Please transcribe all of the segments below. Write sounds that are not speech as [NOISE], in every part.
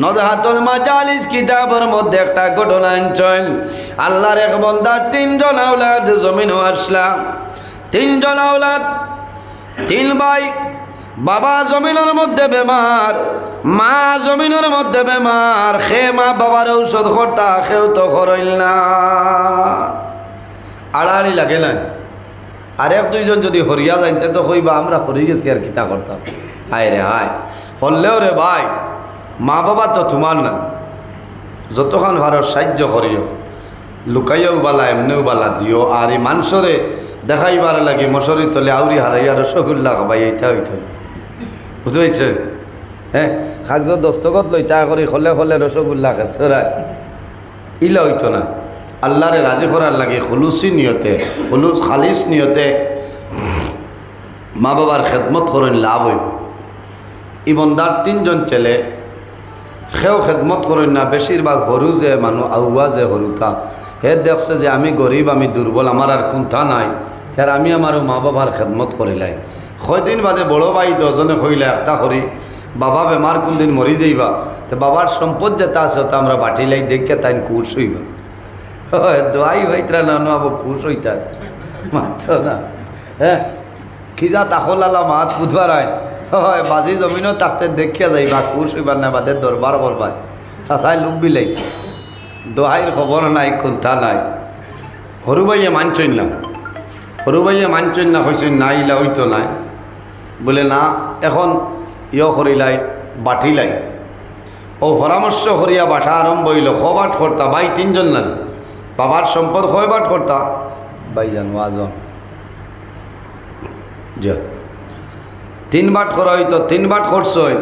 নজহাতুল মাজালিস কিতাবের মধ্যে একটা ঘটনা আনছেন আল্লাহর এক বন্দার তিনজন আওলাদ জমিন আসলা। তিনজন আওলাদ, তিন ভাই, বাবা জমিনের মধ্যে বেমার, মা জমিনের মধ্যে বেমার সে মা বাবার ঔষধ খরতা সেও তো খরইল না। আড়াআড়ি লাগে না। আর এক দুইজন যদি হরিয়া জানতে তো কইবা আমরা হরি গেছি আর কিতা করতাম। হায় রে হায়। হললেও রে ভাই মা বাবা তো তোমার না। যতক্ষণ ভারত সাহায্য করিও লুকাইয়াও বালা, এমনিও বালা দিও, আর এই মানুষরে দেখাইবার লাগে মশরি তলে আউরি হারাইয়া রসগোল্লা খাবাই এইটা হইত বুঝতে হ্যাঁ কাগজ দস্তখত লই তা করি হলে হলে রসগোল্লা খেসরায় ইলা হইতো না। আল্লাহরে রাজি করার লাগে হলুসি নিয়তে হলুস খালিস নিয়তে মা বাবার খেদমত করেন লাভ হইব। ইমনদার তিনজন ছেলে সেও খেদমত করেন না। বেশিরভাগ হরু যে মানুষ আউয়া যে হরুতা, হে দেখছে যে আমি গরিব আমি দুর্বল আমার আর কুন্থা নাই? তার আমি আমার মা বাবার খেদমত করিলাই কয়দিন বাদে বড় ভাই দজনে কইলে, একটা করি বাবা বেমার কোনদিন মরি যাইবা? তো বাবার সম্পদ যেটা আছে, ওটা আমরা বাটিলাই দেখে তাই কুশ হইবা। দোয়াই হইতরা না আবো খুশ হইতার মাত্র না। হ্যাঁ খিজা তাহলালা মাত বুধবার হয় হয়, বাজি জমিনও তাকতে দেখিয়া যাই বা খুশ হইবার না বাদে দরবার করবাই চাচাই লোক বিলাইত দোহাইয়ের খবর নাই, কোনটা নাই। সরু ভাইয়ে মানছই না সরু ভাইয়ে মানছই না হয়েছেন না ইলা হইতো নাই। বলে, না, এখন ইয় করিলাই বাটিলাই ও পরামর্শ করিয়া বাটা আরম্ভ হইল খবাট করতা ভাই তিনজন না বাবার সম্পদ কয়বাট করতা ভাইজান ওয়াজন যা। তিন বাট করা হইতো তিন বাট করছই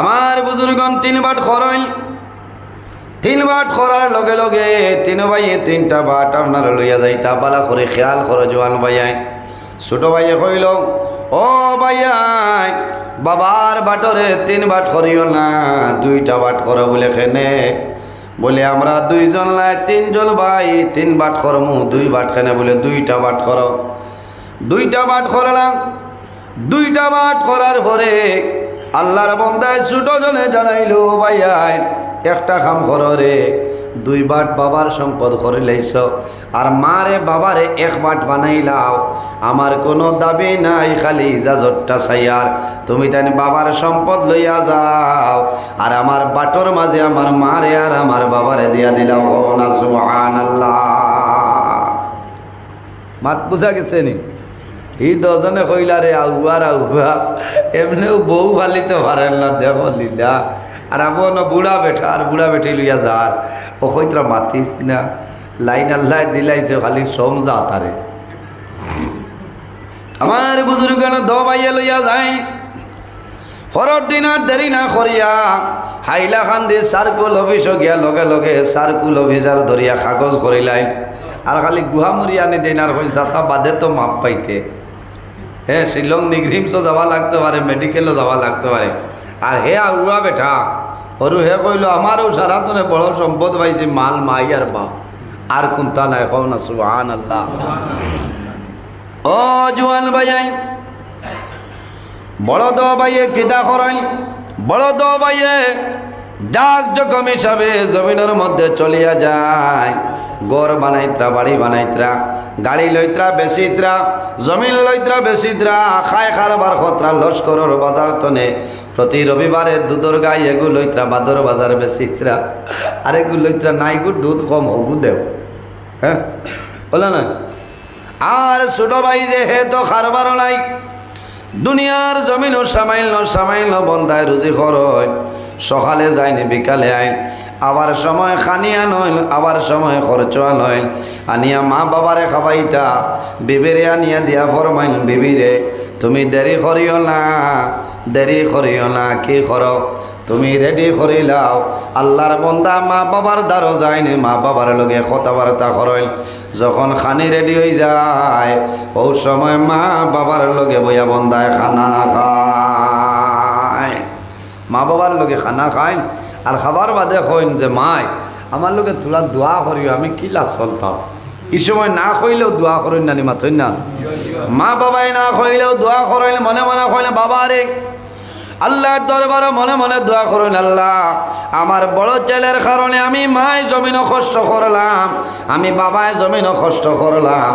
আমার বুজুর্গন তিন বাট করই তিন বাট করার লগে লগে তিন ভাইয়ে তিনটা বাট আপনারা লইয়া যাইতা, বালা করে খেয়াল করে জোয়ান ভাইয়াই। ছোট ভাইয়ে কইল, ও ভাইয়াই, বাবার বাটরে তিন বাট করিও না, দুইটা বাট করো বলে খেনে বলে, আমরা দুইজন লাই তিনজন ভাই তিন বাট করমু, দুই বাট খেনে বলে, দুইটা বাট করো। দুইটা বাট করলাম। দুইটা বাট করার পরে আল্লাহর বন্দায় ছোট জনে জানাইলো ভাইয়াই একটা কাম করো দুই বাট বাবার সম্পদ করে লাইছ। আর মারে বাবারে এক বাট বানাইলাও। আমার কোনো দাবি নাই, খালি ইজাজতটা চাইয়ার তুমি তাই বাবার সম্পদ লইয়া যাও। আর আমার বাটর মাঝে আমার মারে আর আমার বাবারে দিয়া দিলাম। সুবহানাল্লাহ। মাত বুঝা গেছে নি? ই দজনে কইলা রে আউয়ার আউয়া এমনিও বউ ফালিতে পারেন না দেখ লীলা। আর আমার বুড়া বেঠা, আর বুড়া বেঠি লইয়া যার। ও কইতরা মাতিস না। লাইন আল্লাহ দিলাইছে, খালি সমজা তারে। আমার বুজুর্গ দ বাইয়া লইয়া যাই। ফরর দিন আর দেরি না করিয়া, হাইলা খান দিয়ে সার্কুল অফিস গিয়া লগে লগে সার্কুল অফিসার ধরিয়া কাগজ করিলাই আর খালি গুহা মুড়ি আনি দিন আর চাষা বাদে তো মাপ পাইতে। হ্যাঁ শিলং নিগ্রিমসও যাওয়া লাগতে পারে মেডিকেলও যাওয়া লাগতে পারে। আর হে আগুয়া বেঠা সরু হে কইল আমারও সারাতনে বড় সম্পদ পাইছি, মাল, মাই আর বাপ। আর কোনটা নাই, কও না সুহান আল্লাহ ও জুয়ান ভাইয়াই, বড় দ ভাইয়ে কিতা করাই বড় দ ভাইয়ে ডাক জখম হিসাবে জমিনের মধ্যে চলিয়া যায়। গড় বানাইত্রা, বাড়ি বানাইত্রা, গাড়ি লইত্রা বেশিত্রা জমিন লইত্রা বেশিত্রা খায় খারবার খতরা, লস্করের বাজার তনে। প্রতি রবিবারে দুধর গাই এগু লইত্রা, বাদর বাজার বেশিত্রা আর এগু লইত্রা নাইগু দুধ কম হগু দেও। হ্যাঁ? বলে না আর ছোট ভাই যে হে তো খারবার নাই। দুনিয়ার জমিনও সামাইল সামাইল বন্ধায় রুজি খরচ সকালে যায়নি, বিকালে আইন। আবার সময় খানিয়া নইল, আবার সময় খরচ নইল। আনিয়া মা বাবারে খাবাইতা বিবিরে আনিয়া দিয়া ফরমাইল, বিবিরে, তুমি দেরি করিও না, দেরি করিও না, কি কর? তুমি রেডি করিলাও আল্লাহর বন্দা মা বাবার দ্বারও যায়নি মা বাবার লগে কথাবার্তা করইল। যখন খানি রেডি হয়ে যায় ও সময় মা বাবার লগে বইয়া বন্দায় খানা খায়। মা বাবার লোকে খানা খাইন আর খাবার বাদে কইন যে, মাই, আমার লোকে তোলা দোয়া করিও, আমি কিলা চলতাম? এই সময় না কইলেও দোয়া করেন নানি মাথইন না। মা বাবাই না কইলেও দোয়া করেন, মনে মনে কইলে বাবা রে, আল্লাহর দরবারে মনে মনে দোয়া করুন, আল্লাহ, আমার বড় ছেলের কারণে আমি মায় জমিনও কষ্ট করলাম, আমি বাবায় জমিনও কষ্ট করলাম।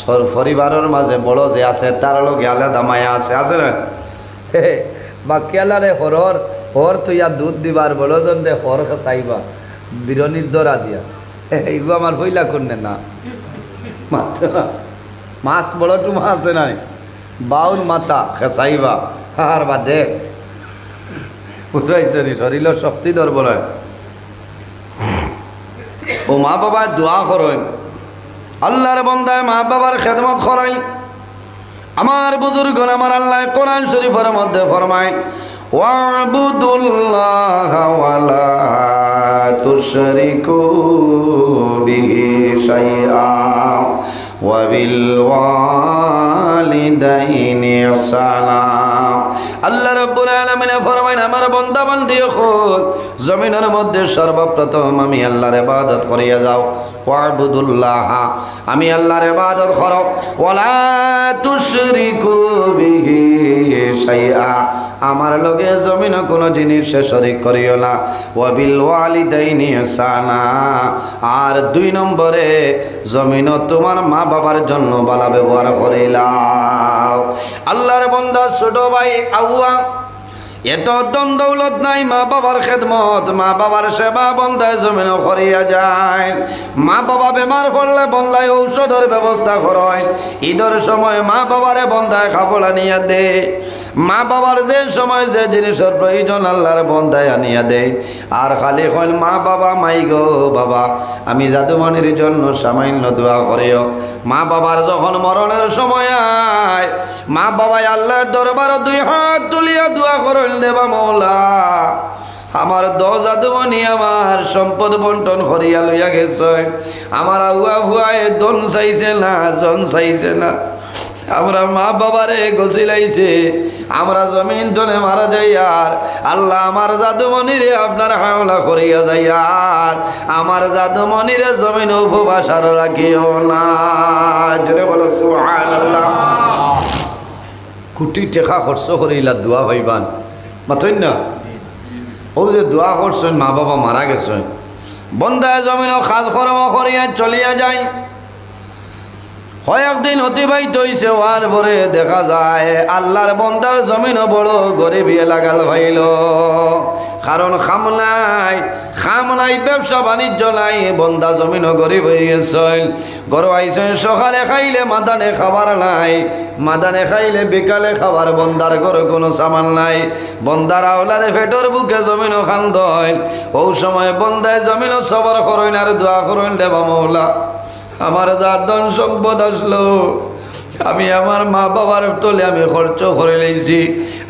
সর পরিবারের মাঝে বড় যে আছে, তার লগে আলাদা মায়া আছে আছে না? আল্লাহরে হরর হর তুইয়া দুধ দিবার বড় দণ্ডে হর চাইবা। বিরনির দরা দিয়া। এইগুলো আমার হইলা করনে না। মাছ বড় টুমা আছে নাই। বাউন মাথা খেসাইবা আর বাদে বুঝাইছে নি শক্তি দর বলে ও মা বাবা দোয়া করেন আল্লাহর বন্দায় মা বাবার খেদমত করেন আমার বুজুর্গ আমার আল্লাহ কোরআন শরীফের মধ্যে ফরমায় ওয়াবুদুল্লাহ ওয়ালা তুশরিকু ওয়ালিদাইনি ইহসানা আল্লাহ রাব্বুল আলামিন ফরমায় আমার বান্দা, বান্দি হল জমিনের মধ্যে সর্বপ্রথম আমি আল্লাহর ইবাদত করিয়া যাও। ওয়াবুদুল্লাহ, আমি আল্লাহর ইবাদত করো। ওয়ালা তুশরিকু বিহি শাইআ, আমার লগে জমিন কোনো জিনিস শরিক করিও না। ওয়াবিল ওয়ালিদাইনি ইহসানা আর দুই নম্বরে জমিন তোমার মা বাবার জন্য বালা ব্যবহার করিলাম। আল্লাহর বন্দা ছোট ভাই আউয়া, এত দন দৌলত নাই, মা বাবার খেদমত, মা বাবার সেবা বন্ধায় জমিন করিয়া যায়। মা বাবা বেমার পড়লে বন্ধায় ঔষধের ব্যবস্থা করয়। ঈদের সময় মা বাবারে বন্ধায় খাবলা নিয়ে দে। মা বাবার যে সময় যে জিনিসের প্রয়োজন আল্লাহর বন্ধায় আনিয়া দে আর খালি হল মা বাবা মাই গো বাবা, আমি জাদুমণির জন্য সামান্য দোয়া করিও। মা বাবার যখন মরণের সময় আয় মা বাবাই আল্লাহর দরবার দুই হাত তুলিয়া দোয়া করেন দেবা মৌলা, আমার দশ আদমনি আমার সম্পদ বন্টন করিয়া লইয়া গেছে। আমার আগুয়া ভুয়ায় দন চাইছে না জন চাইছে না। আমরা মা বাবারে গছিলাইছে আমরা জমিন টনে মারা যাই আর আল্লাহ আমার জাদুমণিরে আপনার হাওলা করিয়া যাই আর। আমার জাদুমণিরে জমিন উপবাসার রাখিও না। কোটি টেকা খরচ করিলা দোয়া হইবান। মাথইন না? ও যে দোয়া করছেন, মা বাবা মারা গেছেন। বন্দায় জমিন খাজ কর্ম করিয়া চলিয়া যায় কয়েকদিন অতিবাহিত হইছে হওয়ার পরে দেখা যায়। আল্লাহর বন্দার জমিন বড় গরিবিয়ে লাগাল ভাইল। কারণ খাম নাই খাম নাই, ব্যবসা বাণিজ্য নাই, বন্দা জমিন গরিব হয়ে গেছে গরু আইসেন সকালে খাইলে মাদানে খাবার নাই, মাদানে খাইলে বিকালে খাবার, বন্দার ঘরে কোনো সামান নাই। বন্দার আওলারে ফেটর বুকে জমিন খান দয় ও সময় বন্দায় জমিন সবর করইন আর দোয়া করইন দেবা মৌলা। আমার যা ধন সম্পদ আসলো। আমি আমার মা বাবার তোলে আমি খরচ করে লইছি।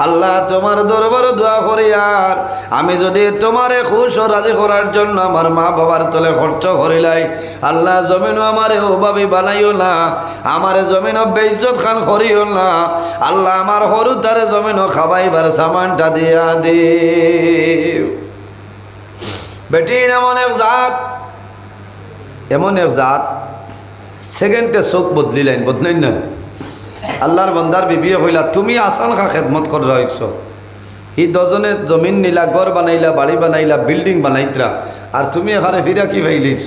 আল্লাহ তোমার দরবার দোয়া করি আর আমি যদি তোমারে খুশ ও রাজি করার জন্য আমার মা বাবার তোলে খরচ করিলাই আল্লাহ জমিনও আমারে ওভাবে বানাইও না, আমার জমিনও বেইজত খান করিও না, আল্লাহ আমার সরু তারে জমিনও খাবাইবার সামানটা দিয়া দি। বেটি এমন এক জাত, এমন এক জাত সেকেন্ডে চোখ বদলিলেন বদলেন না। আল্লাহর বন্দার বিবিয়ে হইলা, তুমি আসান খা খেদমত করে রয়েছ ই দজনে জমিন নিলা, ঘর বানাইলা, বাড়ি বানাইলা, বিল্ডিং বানাইতরা। আর তুমি এখানে ফিরা কি ভাইলিছ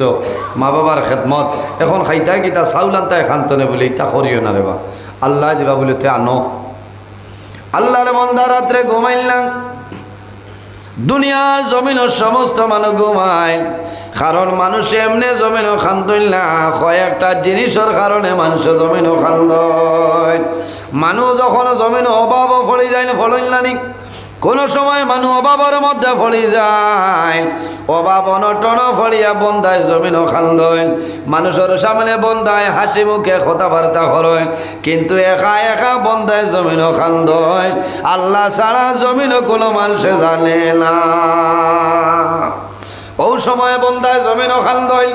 মা বাবার খেদমত। এখন খাইতা কিতা চাউল আনতাই খান্তনে বলে ইতা করিও না রেবা আল্লাহ দিবা বলে তে আনো। আল্লাহর বন্দা রাত্রে ঘুমাইলাম দুনিয়ার জমিনের সমস্ত মানুষ ঘুমায়। কারণ মানুষ এমনি জমিনও খান্দইল না কয়েকটা জিনিসের কারণে মানুষ জমিনও খান্দ মানুষ যখন জমিন অভাব ফলি যায় না নি। কোনো সময় মানুষ অভাবের মধ্যে ফলি যায়। অভাব অনটন ফলিয়া বন্ধায় জমিন খান্দয়। মানুষের সামনে বন্ধায় হাসি মুখে কথাবার্তা করয় কিন্তু একা একা বন্ধায় জমিন খান্দয়। আল্লাহ ছাড়া জমিন কোনো মানুষে জানে না। ও সময় বন্ধায় জমিন খান্দয়।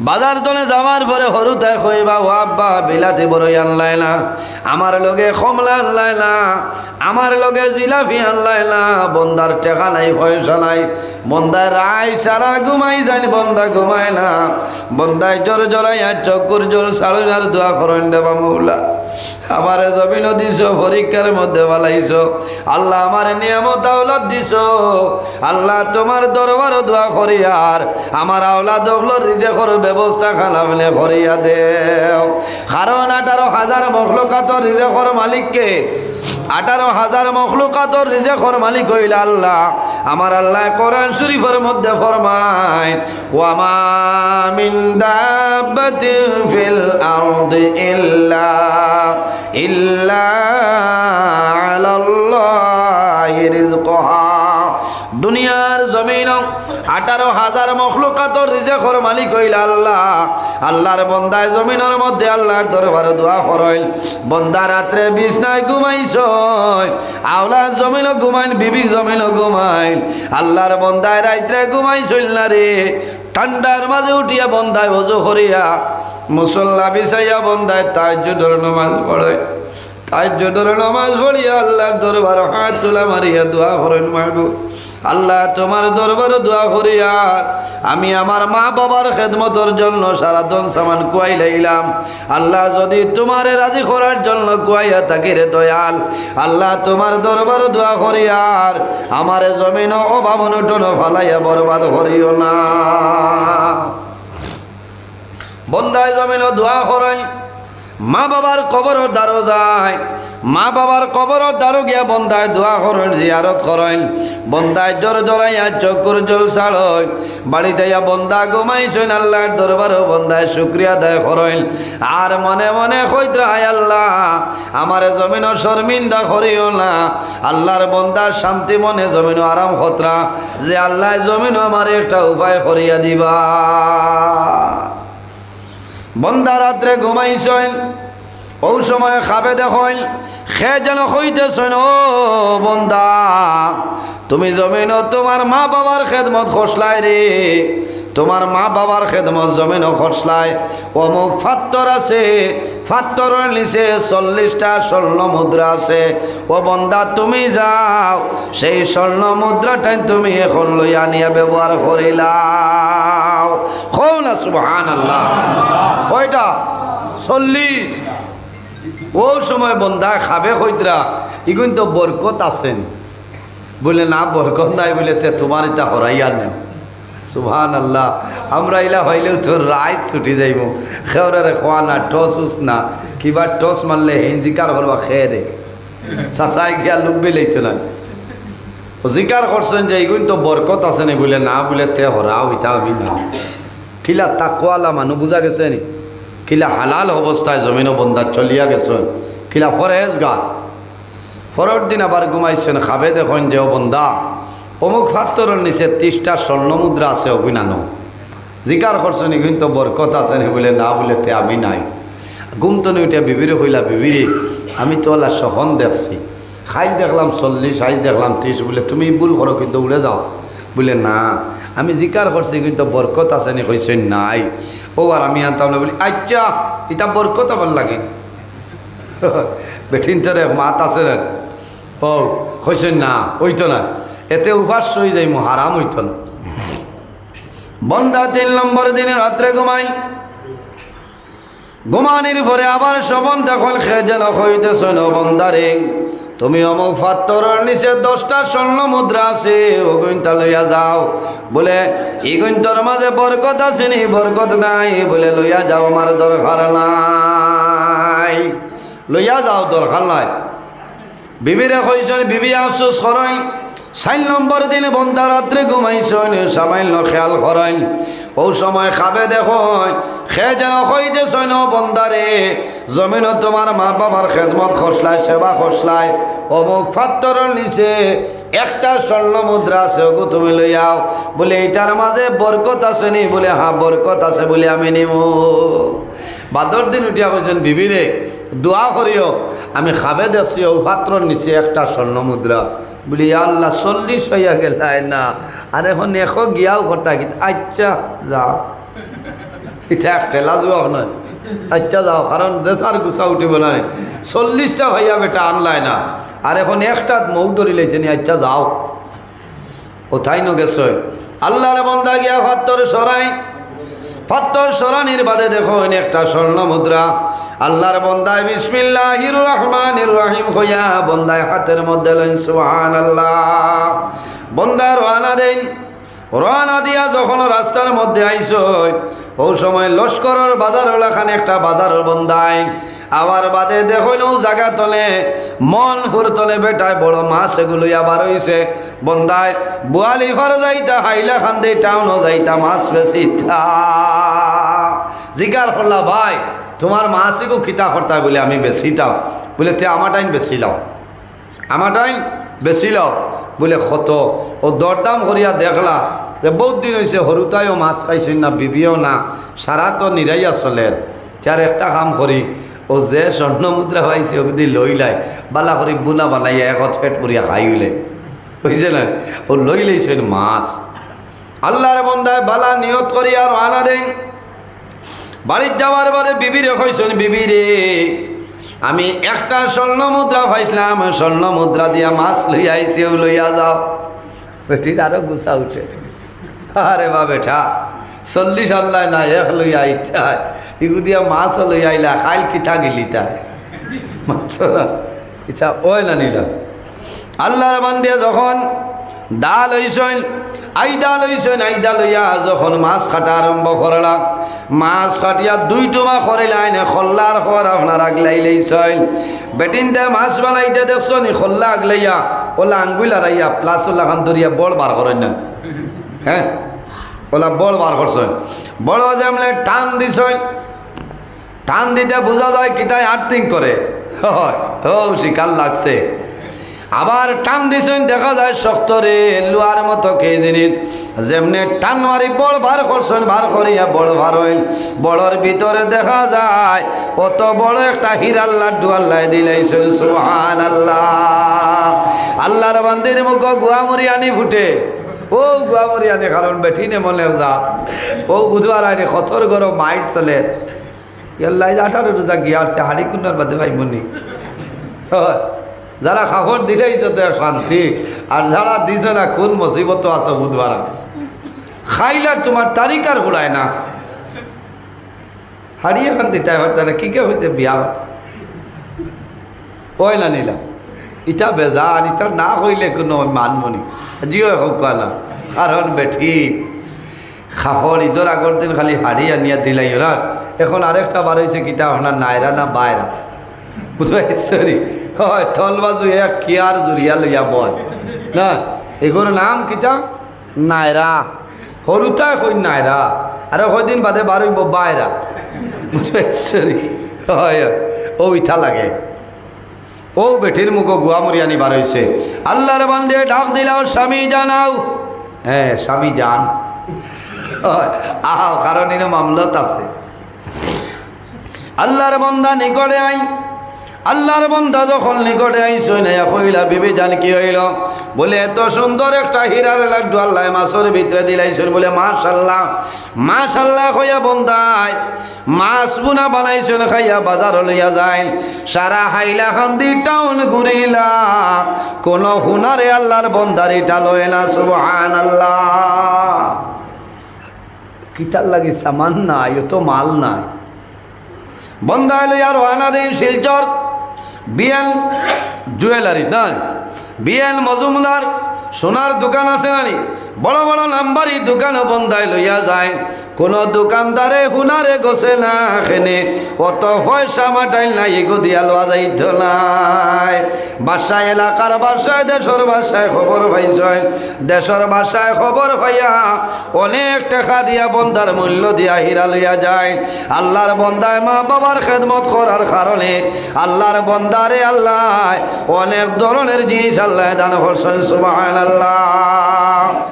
বাজার তলে যাওয়ার পরে হরুতায় কইবা, ও আব্বা, বিলাতি বড়ই আনলাই না। আমার লগে কমলা আনলাই না। আমার লগে জিলাপি আনলাই না। বন্দার টেকা নাই, পয়সা নাই। বন্দায় রায় সারা ঘুমাই যান বন্দা ঘুমায় না। বন্দায় জোর জোরাইয়া চকুর জোর সাড়ুনার দোয়া করেন দেবা মৌলা। আমারে জমিন দিছ, পরীক্ষার মধ্যে বালাইছ আল্লাহ আমার নিয়মত আওলাদ দিছ। আল্লাহ তোমার দরবার দোয়া করি আর আমার আওলাদ রিজেকর ব্যবস্থা খালামলে করিয়া দেও। কারণ আঠারো হাজার মখলকাতর রিজেকর মালিককে, আঠারো হাজার মখলুকাতর রিজেকর মালিক হইল আল্লাহ। আমার আল্লাহ কোরআন শরীফের মধ্যে ফরমায়, ওয়ামা মিন ফিল ইল্লা ইল্লা দুনিয়ার জমিন আঠারো হাজার মখলুকাতর রিজেকর মালিক হইল আল্লাহ। আল্লাহর বন্দায় জমিনের মধ্যে আল্লাহর দরবার দোয়া করইল বন্দা রাত্রে বিছনায় ঘুমাইছ, আওলা জমিন ঘুমাইন, বিবি জমিন ঘুমাইল। আল্লাহর বন্দায় রাত্রে ঘুমাইছিল না রে। ঠান্ডার মাঝে উঠিয়া বন্দায় ওজো করিয়া মুসল্লা বিছাইয়া বন্দায় তাই জুডর নমাজ পড়ে। তাই জুডর নমাজ পড়িয়া আল্লাহর দরবার হাত তোলা মারিয়া দোয়া করেন মারবু আল্লাহ তোমার দরবার দোয়া করি আমি আমার মা বাবার খেদমতর জন্য সারাতন সামান কুয়াই লাইলাম। আল্লাহ যদি তোমার রাজি করার জন্য কুয়াইয়া থাকি রে দয়াল, আল্লাহ তোমার দরবার দোয়া করি আমার জমিন অভাব অনুটন ফালাইয়া বরবাদ করিও না। বন্দায় জমিন দোয়া করাই। মা বাবার কবর দ্বারো যায়। মা বাবার কবর দ্বারো গিয়া বন্দায় দোয়া করেন জিয়ারত করেন বন্দায় জোর জড়াইয়া চকুর জল ছাড়ই বাড়িতে ইয়া বন্দা ঘুমাইছেন আল্লাহর দরবারও বন্দায় শুক্রিয়া দেয় করেন আর মনে মনে কইত্রায় আল্লাহ আমার জমিন শর্মিন্দা করিও না। আল্লাহর বন্দা শান্তি মনে জমিন আরাম খতরা যে আল্লাহ জমিন আমার একটা উপায় করিয়া দিবা। বন্দা রাত্রে ঘুমাইছেন ও সময় খাবে দেখল খে যেন হইতেছেন ও বন্দা, তুমি জমিন তোমার মা বাবার খেদমত খসলাই রে তোমার মা বাবার খেদমত জমিন খসলায়। অমুক ফাত্তর আছে, ফাত্তরের নিচে চল্লিশটা স্বর্ণ মুদ্রা আছে। ও বন্দা, তুমি যাও, সেই স্বর্ণ মুদ্রাটাই তুমি এখন লইয়া নিয়ে ব্যবহার করিলাও। কৌ না সুবহান আল্লাহ কয়টা? চল্লিশ। ও সময় বন্দা খাবে কইতরা, ইগুন তো বরকত আছেন। বলে না, বরকত নাই বলে তে তোমার এটা হরাইয়া নেও। সুবহান আল্লাহ আমরা ইলা হইলেও তোর রায় ছুটি যাইব। খেওরে খোয়া না, টস উস না, কিবা টস মারলে হিন্দিকার করবা খেয়ে দে চাচাই গিয়া লোক বেলাইতো না। ও জিকার করছেন যে এগুলো তো বরকত আছে নি বলে, না বলে তে হরাও ইটা আমি না। কিলা তাকওয়ালা মানুষ বুঝা গেছে নি? কিলা হালাল অবস্থায় জমিন বন্দার চলিয়া গেছেন কিলা ফরেজ গা ফরের দিন আবার ঘুমাইছেন, খাবে দেখেন যে বন্দা। অমুক ফাত্তরের নিচে ত্রিশটা স্বর্ণ মুদ্রা আছে অভিনানো। জিকার করছেন কিন্তু বরকত আছে নি বলে, না বলে তে আমি নাই। ঘুমতনি উঠে বিবিরে হইলা বিবিরে আমি তো আল্লাহ সহন দেখছি। খাইল দেখলাম চল্লিশ আইজ দেখলাম ত্রিশ বলে তুমি ভুল করো কিন্তু উড়ে যাও। বলে, না, আমি জিকার করছি কিন্তু বরকত আছে নি কইছেন নাই। ও আর আমি আনতাম না বলি আচ্ছা এটা বরকত আমার লাগে। [LAUGHS] বেঠিন মাত আছে ও কইছেন না, ওইতো না। এতে উপাস হয়ে যাই হারাম হইতো না। বন্দা তিন নম্বর দিনে রাত্রে ঘুমাই। ঘুমানির পরে আবার সবন তখন খেয়ে যেন হইতেছ বন্দারে, তুমি অমুক ফাত্তরের নিচে দশটা স্বর্ণ মুদ্রা আছে, ও গুইনটা লইয়া যাও। বলে, এই গুইন্তর মাঝে বরকত আছে নি, বরকত নাই। বলে, লইয়া যাও, আমার দরকার নাই। লইয়া যাও, দরকার নাই। বিবিরে কইছেন, বিবি, আফসোস করেন চার নম্বর দিনে বন্দা রাত্রে ঘুমাইছেন সামান্য খেয়াল করেন ও সময় খাবে দেখুন খে যেন কইতেছেন বন্দারে জমিন তোমার মা বাবার খেদমত খসলায়, সেবা খসলায়। অমুক ফাত্তরের নিচে একটা স্বর্ণ মুদ্রা আছে, ওগো তুমি লইয়াও বলে এইটার মাঝে বরকত আছে নি? বলে হ্যাঁ বরকত আছে বলে আমি নিব বাদর দিন উঠিয়া কইছেন বিবিরে দোয়া করিও। আমি খাবে দেখছি ও পাত্রর নিচে একটা স্বর্ণ মুদ্রা। বলি আল্লাহ, চল্লিশ হইয়া গেল না। আর এখন এশ গিয়াও কথা কিন্তু আচ্ছা যাও। এটা একটা লাজু আপনার আচ্ছা যাও, কারণ দেশার গুছা উঠিব না চল্লিশটা ভাইয়া বেটা আনলায় না। আর এখন একটা মৌ ধরি লেছে নি আচ্ছা যাও। কোথায় ন গেছ? আল্লাহর বন্দা গিয়া ফাত্তর সরাই। ফাত্তর সরানির বাদে দেখো এনে একটা স্বর্ণ মুদ্রা। আল্লাহর বন্দায় বিসমিল্লাহির রহমানির রহিম হইয়া বন্দায় হাতের মধ্যে লইন সুহান আল্লাহ বন্দার রওনা দেন। রওনা দিয়া যখন রাস্তার মধ্যে আইস ও সময় লস্করের বাজার ওলাখানে একটা বাজারের বন্দায় আবার বাদে দেখইল জায়গা তলে, মন হুর তলে বেটায় বড় মাছ এগুলো আবার হইছে। বন্দায় বোয়ালি ফার যাইতা, হাইলা খান্দে টাউনও যাইতা, মাছ বেশিতা জিগার করলা ভাই, তোমার মাছইগো খিতা করতা বলে আমি বেশিতাম বলে, তে, আমার টাইম বেশিলাম আমার বেশিলাও বলে ক্ষত ও দরদাম করিয়া দেখলা যে বহুত দিন হয়েছে হরুতাইও মাছ খাইছেন না, বিবিও না সারা তো নিরাইয়া চলে তার একটা কাম করি ও যে স্বর্ণ মুদ্রা পাইছে ওগুদি লইলাই বালা করি বুনা বানাইয়া একত পেট পরিয়া খাই উলে। বুঝছে না ও লই লইছেন মাছ। আল্লাহর বন্দায় বালা নিয়ত করিয়া রানা দেন বাড়ির যাওয়ার বাদে বিবিরে কইছেন বিবিরে আমি একটা স্বর্ণ মুদ্রা পাইছিলাম, স্বর্ণ মুদ্রা দিয়া মাছ লই আইছি, ও লইয়া যাও। বেটির আরও গুছা উঠে। আরে বা বেটা, চল্লিশ আল্লাহ না এক লই আইতা ইগু দিয়া মাছ লই আইলা, খাইল কিতা গেলি তাই। ইচ্ছা, ওই না নিলা। আল্লাহর বান্দিয়া যখন দা লইছেন আইদা লইছেন আইদা লইয়া যখন মাছ কাটা আরম্ভ করলাম মাছ কাটিয়া দুই টোমা করিলাইন খল্লার খর আপনার আগলাই লইছেন। বেটিনতে মাছ বানাইতে দেখছ নি খল্লা আগলাইয়া ওলা আঙ্গুল আরাইয়া প্লাস ওলা খান ধরিয়া বল বার করেন না। হ্যাঁ ওলা বল বার করছেন বড় যেমন টান দিছেন, টান দিতে বোঝা যায় কিতায় আর্থিং করে হয় ও শিকার লাগছে। আবার টান দিছেন, দেখা যায় শক্ত রে লোয়ার মতো কে জিনিস যেমনি টান মারি বড় বার করছেন বার করিয়া বড় বার হইল। বড়র ভিতরে দেখা যায়, অত বড় একটা হিরার লাড্ডু আল্লাহ দিলাইছেন সুহান আল্লাহ আল্লাহর বান্দির মুখ গুয়ামরি আনি ফুটে। ও গুয়ামরি আনি কারণ বেঠি নে মনে যা। ও বুধবার আনি কঠোর গরম মাইট চলে। ইয়াল্লাই আঠারো রোজা গিয়ে আসছে হাড়ি কুন্ডার বাদে ভাই মনি। হয়। যারা খাবার দিলেইছে তো শান্তি, আর যারা দিছে না, কোন মুসিবত আছে বুধবার খাইলার তোমার তারিকার হুড়ায় না। হারিয়ে খান দিতে তাহলে কি কে হইতে বিয়া? ওই না নিলাম ইটা বেজান ইটা না হইলে কোনো মানমনি জিও হোক না। কারণ বেঠি খাফর ঈদর আগর দিন খালি হাড়ি আনিয়া দিলাই না এখন আরেকটা বার হয়েছে কিতা আপনার নাইরা না বাইরা বুঝবাইছি হয় থল বাজু এক কিয়ার জুরিয়া লইয়া বয় না, এগুলোর নাম কিতা? নাইরা সৰুতা কই নাইরা আৰু কয়দিন বাদে বারইব বাইরা। বুঝবাইছি হয় ও ইথা লাগে। ও বেঠির মুখ গুয়ামরি আনি বার হয়েছে আল্লাহর বান্দে ডাক দিলাও, স্বামী জানাও। হ্যাঁ স্বামী জান। আহ, কারণ এনে মামলত আছে। আল্লাহর বন্দা নিকটে আই। আল্লাহর বন্ধা যখন নিকটে আইসই না কইলা বিবি জান, কি হইল? বলে, এত সুন্দর একটা হীরার লাড্ডু আল্লাহ মাছের ভিতরে দিলাইছেন। বলে মাশাল্লাহ মাশাল্লাহ কইয়া বন্দায় মাছ বুনা বানাইছেন, খাইয়া বাজার লইয়া যায় সারা হাইলা খান্দি টাউন ঘুরিলা, কোন হুনারে আল্লাহর বন্দারি টালয় না সুবহান আল্লাহ কিতার লাগে সামান নাই তো মাল নাই। হইল আর ওয়ানা দিন শিলচর। বিএল জুয়েলারি না বিএল মজুমদার সোনার দোকান আছে নানি? বড় বড় নাম্বারি দোকান বন্ধাই লইয়া যায়। কোন দোকানদারে হুনারে গছে না খেনে, অত পয়সা মাটাইল নাই এগো দিয়া লওয়া যাইত নাই বাসায় এলাকার বাসায়, দেশের বাসায় খবর পাইছয় দেশের বাসায় খবর পাইয়া অনেক টাকা দিয়া বন্দার মূল্য দিয়া হীরা লইয়া যায়। আল্লাহর বন্দায় মা বাবার খেদমত করার কারণে আল্লাহর বন্দারে আল্লাহ অনেক ধরনের জিনিস আল্লাহ দান করছেন, সুবহানাল্লাহ।